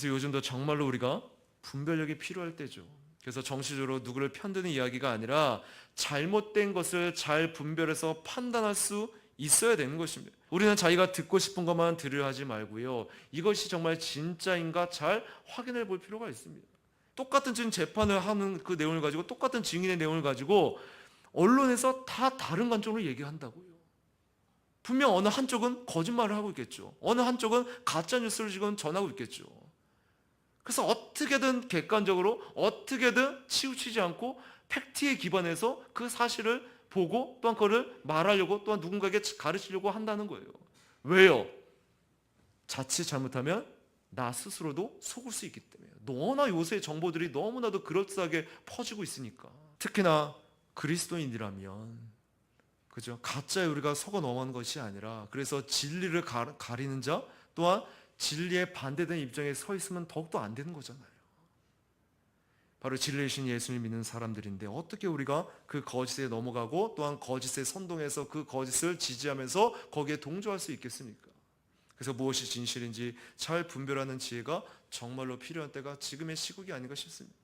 그래서 요즘도 정말로 우리가 분별력이 필요할 때죠. 그래서 정치적으로 누구를 편드는 이야기가 아니라 잘못된 것을 잘 분별해서 판단할 수 있어야 되는 것입니다. 우리는 자기가 듣고 싶은 것만 들으려 하지 말고요. 이것이 정말 진짜인가 잘 확인해 볼 필요가 있습니다. 똑같은 지금 재판을 하는 그 내용을 가지고 똑같은 증인의 내용을 가지고 언론에서 다 다른 관점으로 얘기한다고요. 분명 어느 한쪽은 거짓말을 하고 있겠죠. 어느 한쪽은 가짜 뉴스를 지금 전하고 있겠죠. 그래서 어떻게든 객관적으로 어떻게든 치우치지 않고 팩트에 기반해서 그 사실을 보고 또한 그거를 말하려고 또한 누군가에게 가르치려고 한다는 거예요. 왜요? 자칫 잘못하면 나 스스로도 속을 수 있기 때문에 너무나 요새 정보들이 너무나도 그럴싸하게 퍼지고 있으니까 특히나 그리스도인이라면 그죠 가짜에 우리가 속아 넘어가는 것이 아니라 그래서 진리를 가, 가리는 자 또한 진리에 반대되는 입장에 서 있으면 더욱더 안 되는 거잖아요. 바로 진리이신 예수를 믿는 사람들인데 어떻게 우리가 그 거짓에 넘어가고 또한 거짓에 선동해서 그 거짓을 지지하면서 거기에 동조할 수 있겠습니까? 그래서 무엇이 진실인지 잘 분별하는 지혜가 정말로 필요한 때가 지금의 시국이 아닌가 싶습니다.